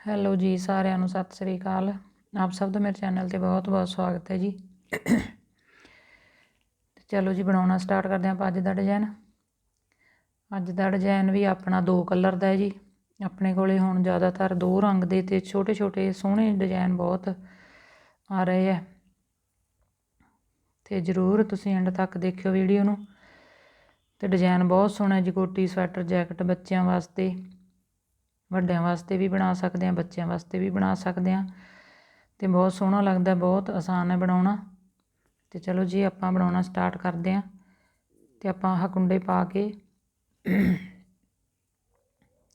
Hello ਜੀ, ਸਾਰਿਆਂ ਨੂੰ ਸਤਿ ਸ੍ਰੀ ਅਕਾਲ। ਆਪ ਸਭ ਦਾ ਮੇਰੇ ਚੈਨਲ ਤੇ ਬਹੁਤ-ਬਹੁਤ ਸਵਾਗਤ ਹੈ ਜੀ। ਚਲੋ ਜੀ, ਬਣਾਉਣਾ ਸਟਾਰਟ ਕਰਦੇ ਹਾਂ ਆਪਾਂ ਅੱਜ ਦਾ ਡਿਜ਼ਾਈਨ ਅੱਜ ਦਾ ਡਿਜ਼ਾਈਨ ਵੀ ਆਪਣਾ ਦੋ ਕਲਰ ਦਾ ਹੈ ਜੀ। ਆਪਣੇ ਕੋਲੇ ਹੁਣ ਜ਼ਿਆਦਾਤਰ ਦੋ ਰੰਗ ਦੇ ਤੇ ਛੋਟੇ-ਛੋਟੇ ਸੋਹਣੇ ਡਿਜ਼ਾਈਨ ਬਹੁਤ ਆ ਰਹੇ ਆ ਤੇ ਜ਼ਰੂਰ ਤੁਸੀਂ ਐਂਡ ਤੱਕ ਦੇਖਿਓ ਵੀਡੀਓ ਨੂੰ। ਤੇ ਡਿਜ਼ਾਈਨ ਬਹੁਤ ਸੋਹਣਾ ਜੀ, ਕੋਟੀ, ਸਵੈਟਰ, ਜੈਕਟ ਬੱਚਿਆਂ ਵਾਸਤੇ। ਵੱਡਿਆਂ ਵਾਸਤੇ ਵੀ ਬਣਾ ਸਕਦੇ ਹਾਂ, ਬੱਚਿਆਂ ਵਾਸਤੇ ਵੀ ਬਣਾ ਸਕਦੇ ਹਾਂ। ਅਤੇ ਬਹੁਤ ਸੋਹਣਾ ਲੱਗਦਾ, ਬਹੁਤ ਆਸਾਨ ਹੈ ਬਣਾਉਣਾ। ਅਤੇ ਚਲੋ ਜੀ, ਆਪਾਂ ਬਣਾਉਣਾ ਸਟਾਰਟ ਕਰਦੇ ਹਾਂ। ਅਤੇ ਆਪਾਂ ਆਹ ਕੁੰਡੇ ਪਾ ਕੇ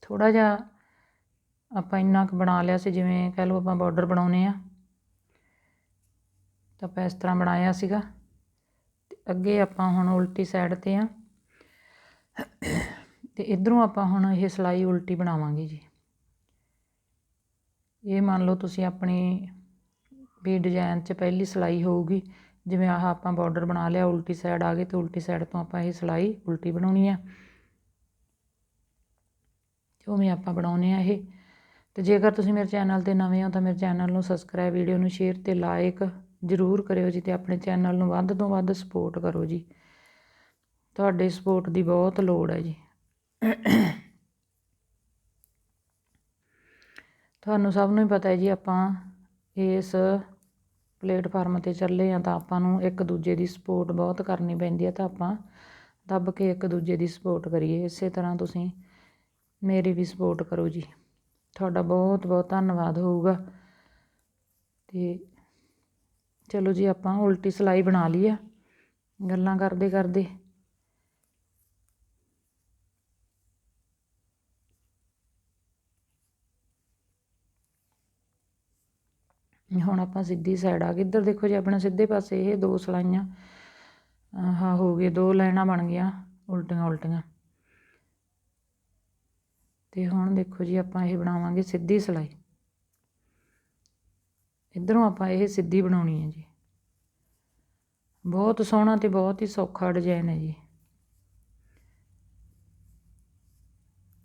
ਥੋੜਾ ਜਿਹਾ ਆਪਾਂ ਇੰਨਾ ਕੁ ਬਣਾ ਲਿਆ ਸੀ, ਜਿਵੇਂ ਕਹਿ ਲਓ ਆਪਾਂ ਬਾਰਡਰ ਬਣਾਉਨੇ ਆ ਤਾਂ ਆਪਾਂ ਇਸ ਤਰ੍ਹਾਂ ਬਣਾਇਆ ਸੀਗਾ। ਤੇ ਅੱਗੇ ਆਪਾਂ ਹੁਣ ਉਲਟੀ ਸਾਈਡ ਤੇ ਆ ਤੇ ਇਧਰੋਂ ਆਪਾਂ ਹੁਣ ਇਹ ਸਲਾਈ ਉਲਟੀ ਬਣਾਵਾਂਗੇ ਜੀ। ਇਹ ਮੰਨ ਲਓ ਤੁਸੀਂ ਆਪਣੀ ਵੀ ਡਿਜ਼ਾਈਨ 'ਚ ਪਹਿਲੀ ਸਲਾਈ ਹੋਊਗੀ, ਜਿਵੇਂ ਆਹ ਆਪਾਂ ਬਾਰਡਰ ਬਣਾ ਲਿਆ, ਉਲਟੀ ਸਾਈਡ ਆ ਗਏ ਤੇ ਉਲਟੀ ਸਾਈਡ ਤੋਂ ਆਪਾਂ ਇਹ ਸਲਾਈ ਉਲਟੀ ਬਣਾਉਣੀ ਆ। ਉਵੇਂ ਆਪਾਂ ਬਣਾਉਨੇ ਆ ਇਹ। ਤੇ ਜੇਕਰ ਤੁਸੀਂ ਮੇਰੇ ਚੈਨਲ ਤੇ ਨਵੇਂ ਹੋ ਤਾਂ ਮੇਰੇ ਚੈਨਲ ਨੂੰ ਸਬਸਕ੍ਰਾਈਬ ਵੀਡੀਓ ਨੂੰ ਸ਼ੇਅਰ ਤੇ ਲਾਈਕ ਜ਼ਰੂਰ ਕਰਿਓ ਜੀ ਤੇ ਆਪਣੇ ਚੈਨਲ ਨੂੰ ਵੱਧ ਤੋਂ ਵੱਧ ਸਪੋਰਟ ਕਰੋ ਜੀ। ਤੁਹਾਡੇ ਸਪੋਰਟ ਦੀ ਬਹੁਤ ਲੋੜ ਹੈ ਜੀ। ਤੁਹਾਨੂੰ ਸਭ ਨੂੰ ਹੀ ਪਤਾ ਹੈ ਜੀ, ਆਪਾਂ ਇਸ ਪਲੇਟਫਾਰਮ ਤੇ ਚੱਲੇ ਹਾਂ ਤਾਂ ਆਪਾਂ ਨੂੰ ਇੱਕ ਦੂਜੇ ਦੀ ਸਪੋਰਟ ਬਹੁਤ ਕਰਨੀ ਪੈਂਦੀ ਹੈ ਤਾਂ ਆਪਾਂ ਦੱਬ ਕੇ ਇੱਕ ਦੂਜੇ ਦੀ ਸਪੋਰਟ ਕਰੀਏ। ਇਸੇ ਤਰ੍ਹਾਂ ਤੁਸੀਂ ਮੇਰੀ ਵੀ ਸਪੋਰਟ ਕਰੋ ਜੀ। ਤੁਹਾਡਾ ਬਹੁਤ ਬਹੁਤ ਧੰਨਵਾਦ ਹੋਊਗਾ। ਤੇ ਚਲੋ ਜੀ, ਆਪਾਂ ਉਲਟੀ ਸਲਾਈ ਬਣਾ ਲਈ ਆ। ਗੱਲਾਂ ਕਰਦੇ ਕਰਦੇ ਹੁਣ ਆਪਾਂ ਸਿੱਧੀ ਸਾਈਡ ਆ ਗਏ। ਇੱਧਰ ਦੇਖੋ ਜੀ, ਆਪਣਾ ਸਿੱਧੇ ਪਾਸੇ ਇਹ ਦੋ ਸਲਾਈਆਂ ਆਹ ਹੋ ਗਏ, ਦੋ ਲਾਈਨਾਂ ਬਣ ਗਈਆਂ, ਉਲਟੀਆਂ ਉਲਟੀਆਂ। ਤੇ ਹੁਣ ਦੇਖੋ ਜੀ, ਆਪਾਂ ਇਹ ਬਣਾਵਾਂਗੇ ਸਿੱਧੀ ਸਲਾਈ। ਇਧਰੋਂ ਆਪਾਂ ਇਹ ਸਿੱਧੀ ਬਣਾਉਣੀ ਹੈ ਜੀ। ਬਹੁਤ ਸੋਹਣਾ ਤੇ ਬਹੁਤ ਹੀ ਸੌਖਾ ਡਿਜ਼ਾਈਨ ਹੈ ਜੀ।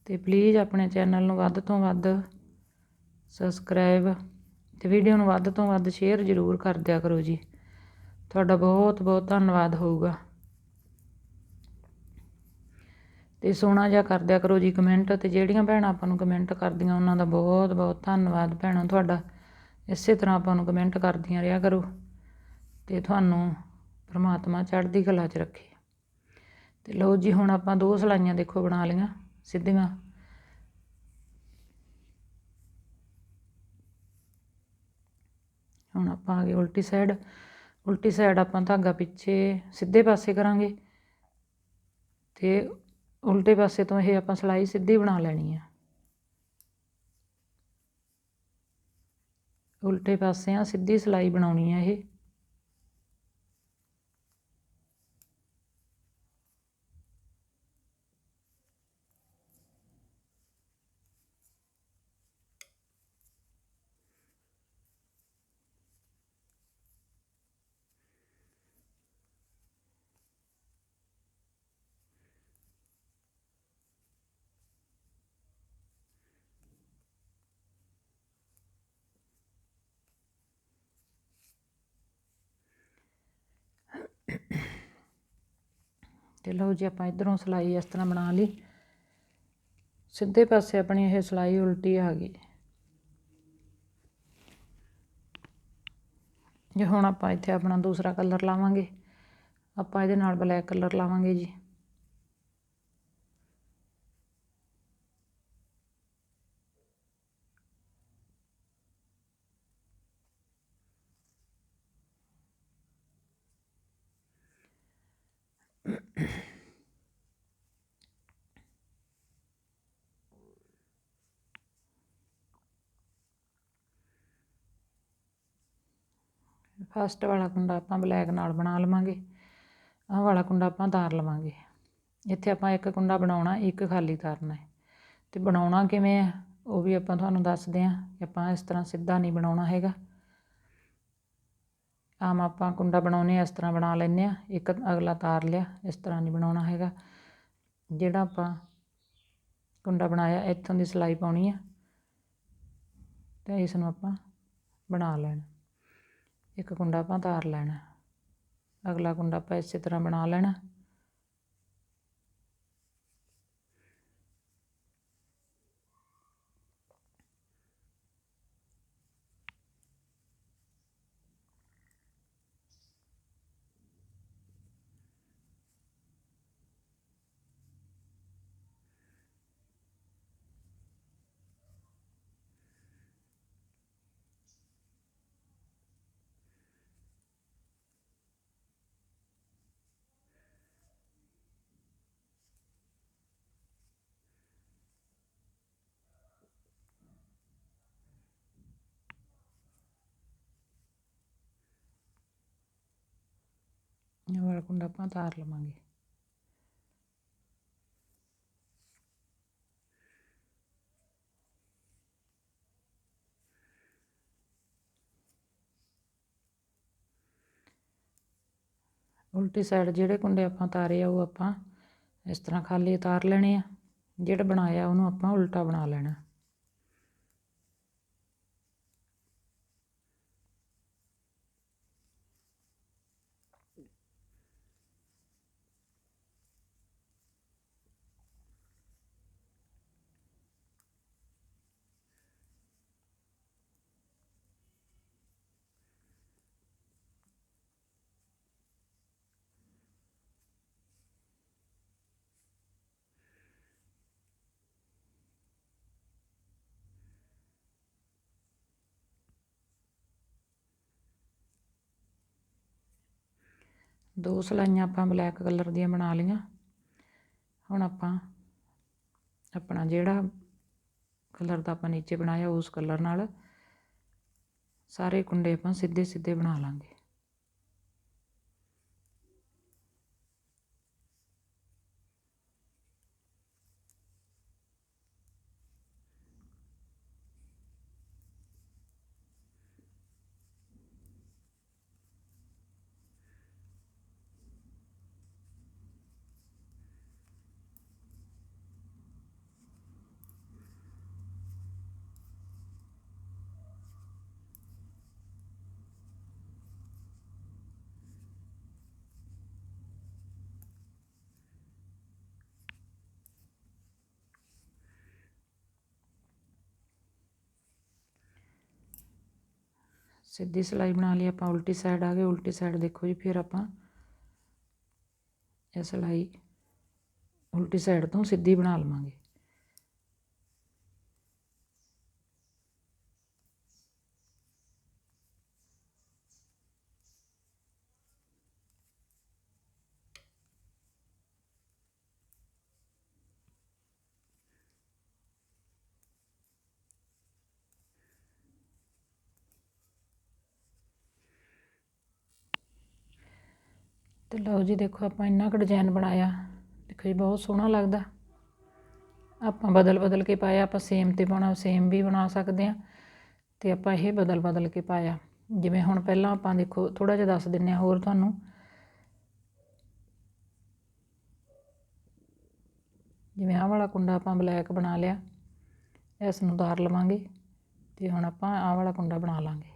ਤੇ ਪਲੀਜ਼ ਆਪਣੇ ਚੈਨਲ ਨੂੰ ਵੱਧ ਤੋਂ ਵੱਧ ਸਬਸਕ੍ਰਾਈਬ ਤੇ ਵੀਡੀਓ ਨੂੰ ਵੱਧ ਤੋਂ ਵੱਧ ਸ਼ੇਅਰ ਜ਼ਰੂਰ ਕਰ ਦਿਆ ਕਰੋ ਜੀ। ਤੁਹਾਡਾ ਬਹੁਤ ਬਹੁਤ ਧੰਨਵਾਦ ਹੋਊਗਾ। ਤੇ ਸੋਹਣਾ ਜਿਹਾ ਕਰ ਦਿਆ ਕਰੋ ਜੀ ਕਮੈਂਟ ਤੇ ਜਿਹੜੀਆਂ ਭੈਣਾਂ ਆਪਾਂ ਨੂੰ ਕਮੈਂਟ ਕਰਦੀਆਂ, ਉਹਨਾਂ ਦਾ ਬਹੁਤ ਬਹੁਤ ਧੰਨਵਾਦ ਭੈਣਾਂ ਤੁਹਾਡਾ। ਇਸੇ ਤਰ੍ਹਾਂ ਆਪਾਂ ਨੂੰ ਕਮੈਂਟ ਕਰਦੀਆਂ ਰਿਹਾ ਕਰੋ ਤੇ ਤੁਹਾਨੂੰ ਪ੍ਰਮਾਤਮਾ ਚੜ੍ਹਦੀ ਕਲਾ 'ਚ ਰੱਖੇ। ਤੇ ਲਓ ਜੀ ਹੁਣ ਆਪਾਂ ਦੋ ਸਲਾਈਆਂ ਦੇਖੋ ਬਣਾ ਲਈਆਂ ਸਿੱਧੀਆਂ। ਹੁਣ ਆਪਾਂ ਆ ਗਏ ਉਲਟੀ ਸਾਈਡ ਉਲਟੀ ਸਾਈਡ ਆਪਾਂ ਧਾਗਾ ਪਿੱਛੇ ਸਿੱਧੇ ਪਾਸੇ ਕਰਾਂਗੇ। ਤੇ ਉਲਟੇ ਪਾਸੇ ਤੋਂ ਇਹ ਆਪਾਂ ਸਲਾਈ ਸਿੱਧੀ ਬਣਾ ਲੈਣੀ ਆ। ਉਲਟੇ ਪਾਸੇ ਆ ਸਿੱਧੀ ਸਲਾਈ ਬਣਾਉਣੀ ਆ ਇਹ। ਤੇ ਲਓ ਜੀ ਆਪਾਂ ਇਧਰੋਂ ਸਲਾਈ ਇਸ ਤਰ੍ਹਾਂ ਬਣਾ ਲਈ। ਸਿੱਧੇ ਪਾਸੇ ਆਪਣੀ ਇਹ ਸਲਾਈ ਉਲਟੀ ਆ ਗਈ। ਜੇ ਹੁਣ ਆਪਾਂ ਇੱਥੇ ਆਪਣਾ ਦੂਸਰਾ ਕਲਰ ਲਾਵਾਂਗੇ, ਆਪਾਂ ਇਹਦੇ ਨਾਲ ਬਲੈਕ ਕਲਰ ਲਾਵਾਂਗੇ ਜੀ। ਫਸਟ ਵਾਲਾ ਕੁੰਡਾ ਆਪਾਂ ਬਲੈਕ ਨਾਲ ਬਣਾ ਲਵਾਂਗੇ। ਆਹ ਵਾਲਾ ਕੁੰਡਾ ਆਪਾਂ ਤਾਰ ਲਵਾਂਗੇ। ਇੱਥੇ ਆਪਾਂ ਇੱਕ ਕੁੰਡਾ ਬਣਾਉਣਾ, ਇੱਕ ਖਾਲੀ ਤਾਰਨਾ ਹੈ। ਤੇ ਬਣਾਉਣਾ ਕਿਵੇਂ ਹੈ, ਉਹ ਵੀ ਆਪਾਂ ਤੁਹਾਨੂੰ ਦੱਸਦੇ ਆਂ ਕਿ ਆਪਾਂ ਇਸ ਤਰ੍ਹਾਂ ਸਿੱਧਾ ਨਹੀਂ ਬਣਾਉਣਾ ਹੈਗਾ। ਆਮ ਆਪਾਂ ਕੁੰਡਾ ਬਣਾਉਨੇ ਇਸ ਤਰ੍ਹਾਂ ਬਣਾ ਲੈਨੇ ਆ ਇੱਕ ਅਗਲਾ ਤਾਰ ਲਿਆ, ਇਸ ਤਰ੍ਹਾਂ ਨਹੀਂ ਬਣਾਉਣਾ ਹੈਗਾ। ਜਿਹੜਾ ਆਪਾਂ ਕੁੰਡਾ ਬਣਾਇਆ, ਇੱਥੋਂ ਦੀ ਸਲਾਈ ਪਾਉਣੀ ਆ ਤੇ ਇਸ ਨੂੰ ਆਪਾਂ ਬਣਾ ਲੈਣਾ। ਇੱਕ ਕੁੰਡਾ ਆਪਾਂ ਤਾਰ ਲੈਣਾ। ਅਗਲਾ ਕੁੰਡਾ ਆਪਾਂ ਇਸੇ ਤਰ੍ਹਾਂ ਬਣਾ ਲੈਣਾ। ਇਹ ਕੁੰਡਾ ਆਪਾਂ ਉਤਾਰ ਲਵਾਂਗੇ ਉਲਟੀ ਸਾਈਡ ਜਿਹੜੇ ਕੁੰਡੇ ਆਪਾਂ ਤਾਰੇ ਆ ਉਹ ਆਪਾਂ ਇਸ ਤਰ੍ਹਾਂ ਖਾਲੀ ਉਤਾਰ ਲੈਣੇ ਆ ਜਿਹੜਾ ਬਣਾਇਆ ਉਹਨੂੰ ਆਪਾਂ ਉਲਟਾ ਬਣਾ ਲੈਣਾ ਦੋ ਸਲਾਈਆਂ ਆਪਾਂ ਬਲੈਕ ਕਲਰ ਦੀਆਂ ਬਣਾ ਲਈਆਂ। ਹੁਣ ਆਪਾਂ ਆਪਣਾ ਜਿਹੜਾ ਕਲਰ ਦਾ ਆਪਾਂ ਨੀਚੇ ਬਣਾਇਆ ਉਸ ਕਲਰ ਨਾਲ ਸਾਰੇ ਕੁੰਡੇ ਆਪਾਂ ਸਿੱਧੇ ਸਿੱਧੇ ਬਣਾ ਲਾਂਗੇ। ਸਿੱਧੀ ਸਿਲਾਈ ਬਣਾ ਲਈ, ਆਪਾਂ ਉਲਟੀ ਸਾਈਡ ਆ ਗਏ, ਉਲਟੀ ਸਾਈਡ ਦੇਖੋ ਜੀ, ਫਿਰ ਆਪਾਂ ਇਹ ਸਿਲਾਈ ਉਲਟੀ ਸਾਈਡ ਤੋਂ ਸਿੱਧੀ ਬਣਾ ਲਵਾਂਗੇ। ਤੇ ਲਓ ਜੀ ਦੇਖੋ ਆਪਾਂ ਇੰਨਾ ਕੁ ਡਿਜ਼ਾਈਨ ਬਣਾਇਆ। ਦੇਖੋ ਜੀ, ਬਹੁਤ ਸੋਹਣਾ ਲੱਗਦਾ। ਆਪਾਂ ਬਦਲ ਬਦਲ ਕੇ ਪਾਇਆ, ਆਪਾਂ ਸੇਮ ਤੇ ਪਾਉਣਾ ਸੇਮ ਵੀ ਬਣਾ ਸਕਦੇ ਆ ਤੇ ਆਪਾਂ ਇਹ ਬਦਲ ਬਦਲ ਕੇ ਪਾਇਆ। ਜਿਵੇਂ ਹੁਣ ਪਹਿਲਾਂ ਆਪਾਂ ਦੇਖੋ ਥੋੜਾ ਜਿਹਾ ਦੱਸ ਦਿੰਨੇ ਆ ਹੋਰ ਤੁਹਾਨੂੰ। ਜਿਵੇਂ ਆਹ ਵਾਲਾ ਕੁੰਡਾ ਆਪਾਂ ਬਲੈਕ ਬਣਾ ਲਿਆ, ਇਸ ਨੂੰ ਉਤਾਰ ਲਵਾਂਗੇ। ਤੇ ਹੁਣ ਆਪਾਂ ਆਹ ਵਾਲਾ ਕੁੰਡਾ ਬਣਾ ਲਾਂਗੇ।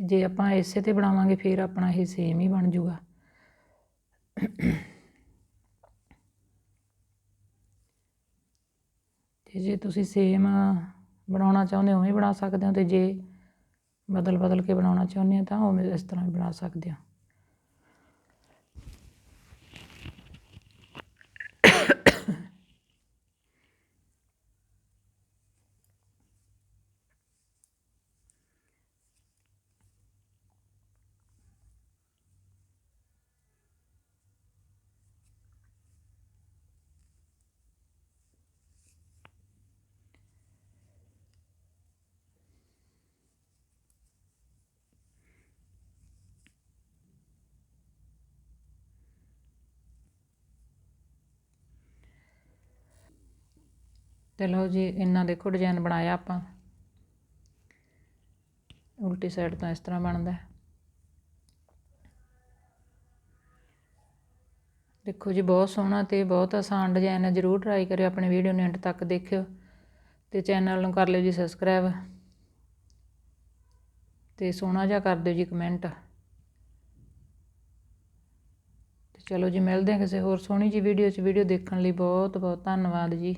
ਤੇ ਜੇ ਆਪਾਂ ਇਸੇ ਤੇ ਬਣਾਵਾਂਗੇ, ਫਿਰ ਆਪਣਾ ਇਹ ਸੇਮ ਹੀ ਬਣ ਜਾਊਗਾ ਤੇ ਜੇ ਤੁਸੀਂ ਸੇਮ ਬਣਾਉਣਾ ਚਾਹੁੰਦੇ ਹੋ, ਉਵੇਂ ਬਣਾ ਸਕਦੇ ਹੋ, ਤੇ ਜੇ ਬਦਲ ਬਦਲ ਕੇ ਬਣਾਉਣਾ ਚਾਹੁੰਦੇ ਹੋ, ਤਾਂ ਉਵੇਂ ਇਸ ਤਰ੍ਹਾਂ ਵੀ ਬਣਾ ਸਕਦੇ ਹੋ। ਤੇ ਲਓ ਜੀ ਇੰਨਾ ਦੇਖੋ ਡਿਜ਼ਾਈਨ ਬਣਾਇਆ ਆਪਾਂ। ਉਲਟੀ ਸਾਈਡ ਤੋਂ ਇਸ ਤਰ੍ਹਾਂ ਬਣਦਾ ਦੇਖੋ ਜੀ, ਬਹੁਤ ਸੋਹਣਾ ਤੇ ਬਹੁਤ ਆਸਾਨ ਡਿਜ਼ਾਈਨ ਹੈ। ਜਰੂਰ ਟਰਾਈ ਕਰਿਓ ਆਪਣੇ ਵੀਡੀਓ ਨੂੰ ਐਂਡ ਤੱਕ ਦੇਖਿਓ ਤੇ ਚੈਨਲ ਨੂੰ ਕਰ ਲਿਓ ਜੀ ਸਬਸਕ੍ਰਾਈਬ ਤੇ ਸੋਹਣਾ ਜਿਹਾ ਕਰ ਦਿਓ ਜੀ ਕਮੈਂਟ ਤੇ ਚਲੋ ਜੀ, ਮਿਲਦੇ ਹਾਂ ਕਿਸੇ ਹੋਰ ਸੋਹਣੀ ਜੀ ਵੀਡੀਓ 'ਚ। ਵੀਡੀਓ ਦੇਖਣ ਲਈ ਬਹੁਤ ਬਹੁਤ ਧੰਨਵਾਦ ਜੀ।